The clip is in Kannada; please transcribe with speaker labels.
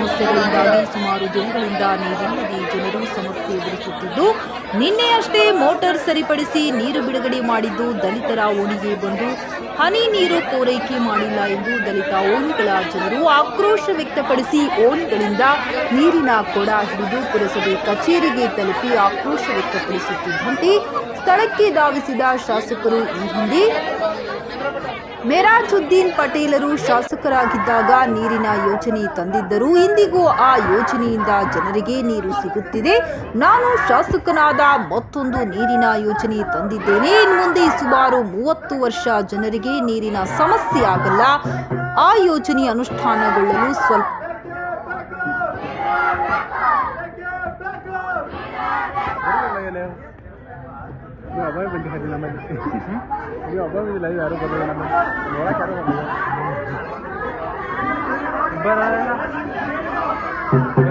Speaker 1: ಸಮಸ್ಯೆಗಳಿಂದಾಗಿ ಸುಮಾರು ದಿನಗಳಿಂದ ನೀರಿಲ್ಲದೆ ಜನರು ಸಮಸ್ಯೆ ಎದುರಿಸುತ್ತಿದ್ದು, ನಿನ್ನೆಯಷ್ಟೇ ಮೋಟಾರ್ ಸರಿಪಡಿಸಿ ನೀರು ಬಿಡುಗಡೆ ಮಾಡಿದ್ದು ದಲಿತರ ಓಣಿಗೆ ಬಂದು ಹನಿ ನೀರು ಪೂರೈಕೆ ಮಾಡಿಲ್ಲ ಎಂದು ದಲಿತ ಓಣಿಗಳ ಜನರು ಆಕ್ರೋಶ ವ್ಯಕ್ತಪಡಿಸಿ ಓಣಿಗಳಿಂದ ನೀರಿನ ಕೊಡ ಹಿಡಿದು ಪುರಸಭೆ ಕಚೇರಿಗೆ ತಲುಪಿ ಆಕ್ರೋಶ ವ್ಯಕ್ತಪಡಿಸುತ್ತಿದ್ದಂತೆ ಸ್ಥಳಕ್ಕೆ ಧಾವಿಸಿದ ಶಾಸಕರು ಈ ಹಿಂದೆ ಮೆರಾಜುದ್ದೀನ್ ಪಟೇಲರು ಶಾಸಕರಾಗಿದ್ದಾಗ ನೀರಿನ ಯೋಜನೆ ತಂದಿದ್ದರು ಇಂದಿಗೂ ಆ ಯೋಜನೆಯಿಂದ ಜನರಿಗೆ ನೀರು ಸಿಗುತ್ತಿದೆ. ನಾನು ಶಾಸಕನಾದ ಮತ್ತೊಂದು ನೀರಿನ ಯೋಜನೆ ತಂದಿದ್ದೇನೆ. ಇನ್ನು ಮುಂದೆ ಸುಮಾರು ಮೂವತ್ತು ವರ್ಷ ಜನರಿಗೆ ನೀರಿನ ಸಮಸ್ಯೆ ಆಗಲ್ಲ. ಆ ಯೋಜನೆ ಅನುಷ್ಠಾನಗೊಳ್ಳಲು ಸ್ವಲ್ಪ
Speaker 2: ಅಭಯ ಬಂದಿಲ್ಲ ಯಾರು ಬರಲ್ಲ ನಮ್ಮ डब्बा रहा है ना